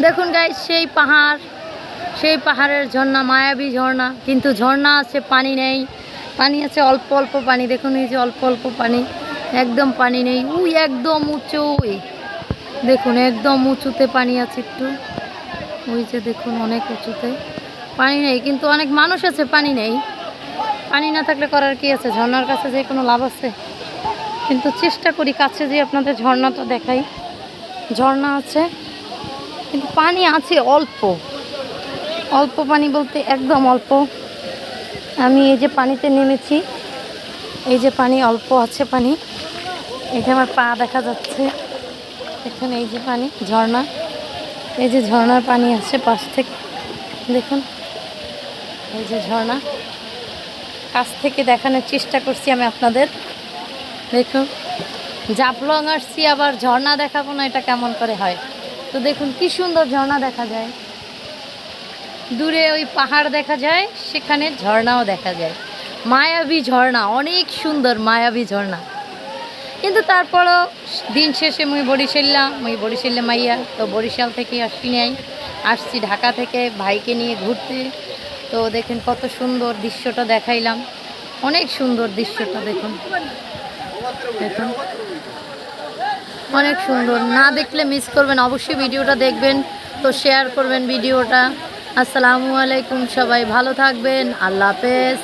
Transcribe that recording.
দেখুন গাই সেই পাহাড়, সেই পাহাড়ের ঝর্ণা, মায়াবী ঝর্ণা, কিন্তু ঝর্ণা আছে, পানি নেই। পানি আছে, অল্প অল্প পানি। দেখুন এই যে অল্প অল্প পানি, একদম পানি নেই। উই, একদম উঁচু ওই দেখুন, একদম উঁচুতে পানি আছে একটু। ওই যে দেখুন, অনেক উঁচুতে। পানি নেই, কিন্তু অনেক মানুষ আছে, পানি নেই। পানি না থাকলে করার কি আছে? ঝর্ণার কাছে যে কোনো লাভ আছে। কিন্তু চেষ্টা করি কাছে যে আপনাদের ঝর্ণাটা দেখাই। ঝর্ণা আছে। কিন্তু পানি আছে অল্প। অল্প পানি বলতে একদম অল্প। আমি এই যে পানিতে নেমেছি, এই যে পানি অল্প আছে পানি। এই যে আমার পা দেখা যাচ্ছে। এখানে এই যে পানি, ঝর্ণা। এই যে ঝর্ণার পানি আসছে পাশ থেকে। দেখুন, এই যে ঝর্ণা। কাছ থেকে দেখানোর চেষ্টা করছি আমি আপনাদের। দেখুন, জাফলং আসছি, আবার ঝর্ণা দেখাবো না, এটা কেমন করে হয়? তো দেখুন, কি সুন্দর ঝর্ণা দেখা যায়। দূরে ওই পাহাড় দেখা যায়, সেখানে ঝর্ণাও দেখা যায়। মায়াবী ঝর্ণা, অনেক সুন্দর মায়াবী ঝর্ণা। কিন্তু তারপরও দিন শেষে মুই বরিশাল্লা মুই বরিশাল্লা মাইয়া, তো বরিশাল থেকে আসি নাই। আসছি ঢাকা থেকে ভাইকে নিয়ে ঘুরতে। তো দেখেন, কত সুন্দর দৃশ্যটা দেখাইলাম। অনেক সুন্দর দৃশ্যটা দেখুন। দেখুন। অনেক সুন্দর। না দেখলে মিস করবেন, অবশ্যই ভিডিওটা দেখবেন, তো শেয়ার করবেন ভিডিওটা। আসসালামু আলাইকুম সবাই, ভালো থাকবেন, আল্লাহ হাফেজ।